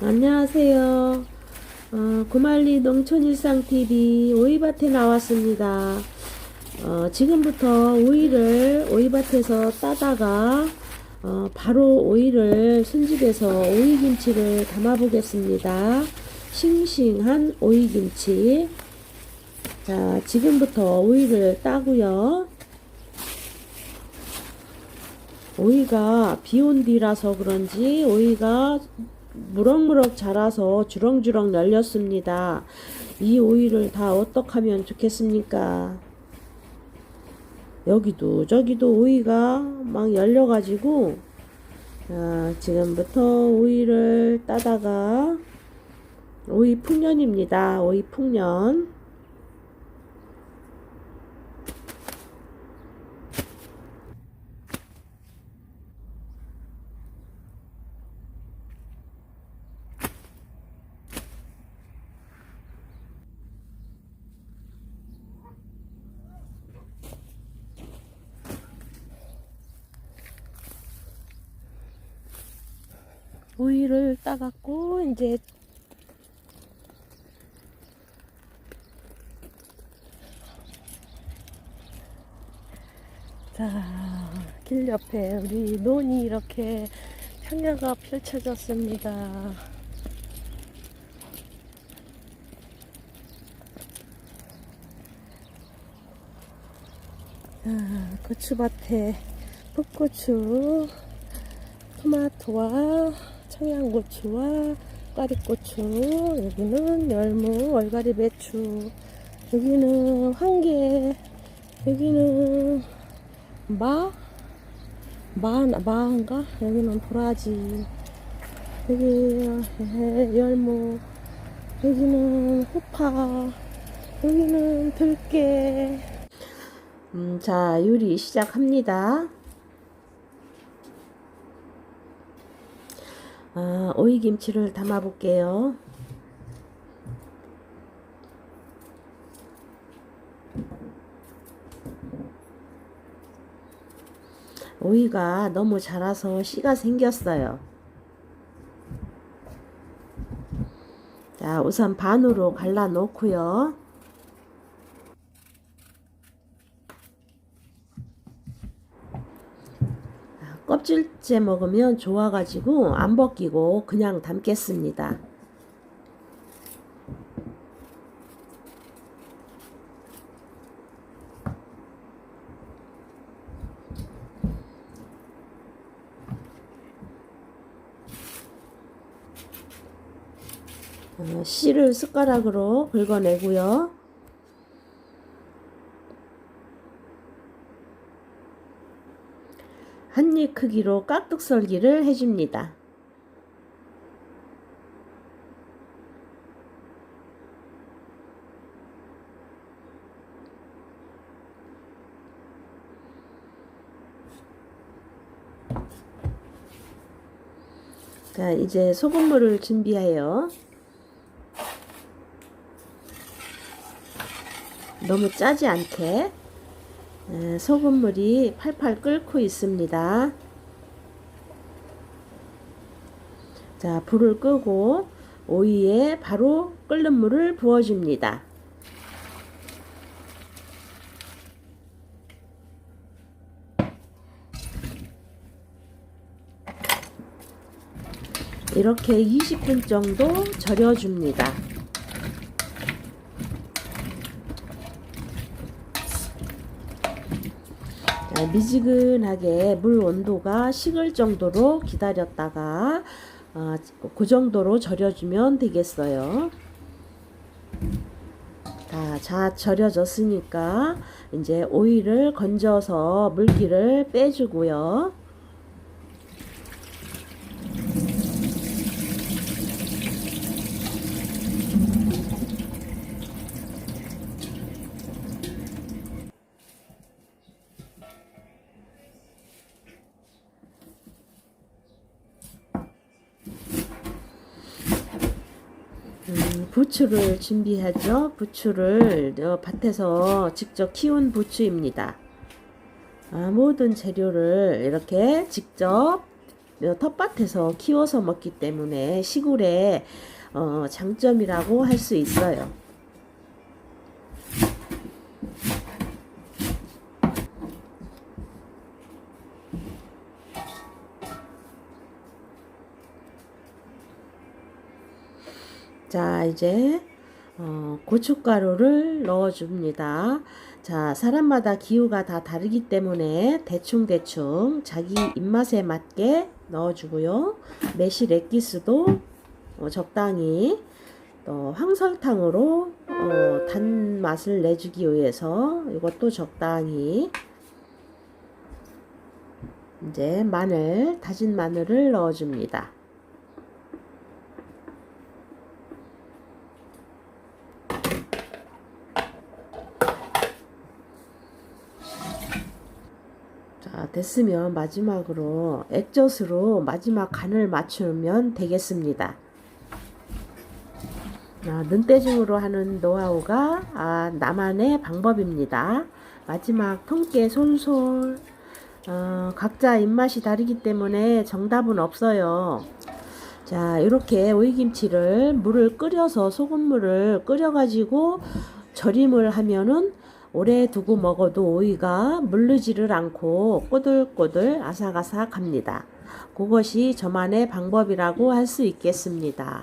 안녕하세요. 어, 구말리 농촌일상TV 오이밭에 나왔습니다. 어, 지금부터 오이를 오이밭에서 따다가 어, 바로 오이를 손질해서 오이김치를 담아보겠습니다. 싱싱한 오이김치. 자, 지금부터 오이를 따고요. 오이가 비온 뒤라서 그런지 오이가 무럭무럭 자라서 주렁주렁 열렸습니다. 이 오이를 다 어떻게 하면 좋겠습니까? 여기도 저기도 오이가 막 열려가지고 자, 지금부터 오이를 따다가 오이 풍년입니다. 오이 풍년. 오이를 따갖고 이제 자, 길 옆에 우리 논이 이렇게 평야가 펼쳐졌습니다. 자, 고추밭에 풋고추, 토마토와 청양고추와 꽈리고추, 여기는 열무, 얼갈이 배추, 여기는 황계, 여기는 마, 마, 마인가? 여기는 도라지, 여기 열무, 여기는 호파, 여기는 들깨. 음, 자, 요리 시작합니다. 아, 오이김치를 담아 볼게요. 오이가 너무 자라서 씨가 생겼어요. 자, 우선 반으로 갈라 놓고요. 껍질째 먹으면 좋아가지고 안 벗기고 그냥 담겠습니다. 어, 씨를 숟가락으로 긁어내고요. 한 입 크기로 깍둑 썰기를 해줍니다. 자, 이제 소금물을 준비해요. 너무 짜지 않게 에, 소금물이 팔팔 끓고 있습니다. 자, 불을 끄고 오이에 바로 끓는 물을 부어줍니다. 이렇게 20분 정도 절여줍니다. 자, 미지근하게 물 온도가 식을 정도로 기다렸다가 어, 그 정도로 절여주면 되겠어요. 자, 자 절여졌으니까 이제 오이를 건져서 물기를 빼주고요. 음, 부추를 준비하죠. 부추를 어, 밭에서 직접 키운 부추입니다. 아, 모든 재료를 이렇게 직접 텃밭에서 키워서 먹기 때문에 시골의 어, 장점이라고 할 수 있어요. 자, 이제 어, 고춧가루를 넣어줍니다. 자, 사람마다 기호가 다 다르기 때문에 대충대충 자기 입맛에 맞게 넣어주고요. 매실 액기스도 어, 적당히 또 황설탕으로 어, 단맛을 내주기 위해서 이것도 적당히 이제 마늘, 다진 마늘을 넣어줍니다. 자, 됐으면 마지막으로 액젓으로 마지막 간을 맞추면 되겠습니다. 아, 눈대중으로 하는 노하우가 아, 나만의 방법입니다. 마지막 통깨 솔솔 어, 각자 입맛이 다르기 때문에 정답은 없어요. 자, 이렇게 오이김치를 물을 끓여서 소금물을 끓여가지고 절임을 하면은 오래 두고 먹어도 오이가 물르지를 않고 꼬들꼬들 아삭아삭합니다. 그것이 저만의 방법이라고 할 수 있겠습니다.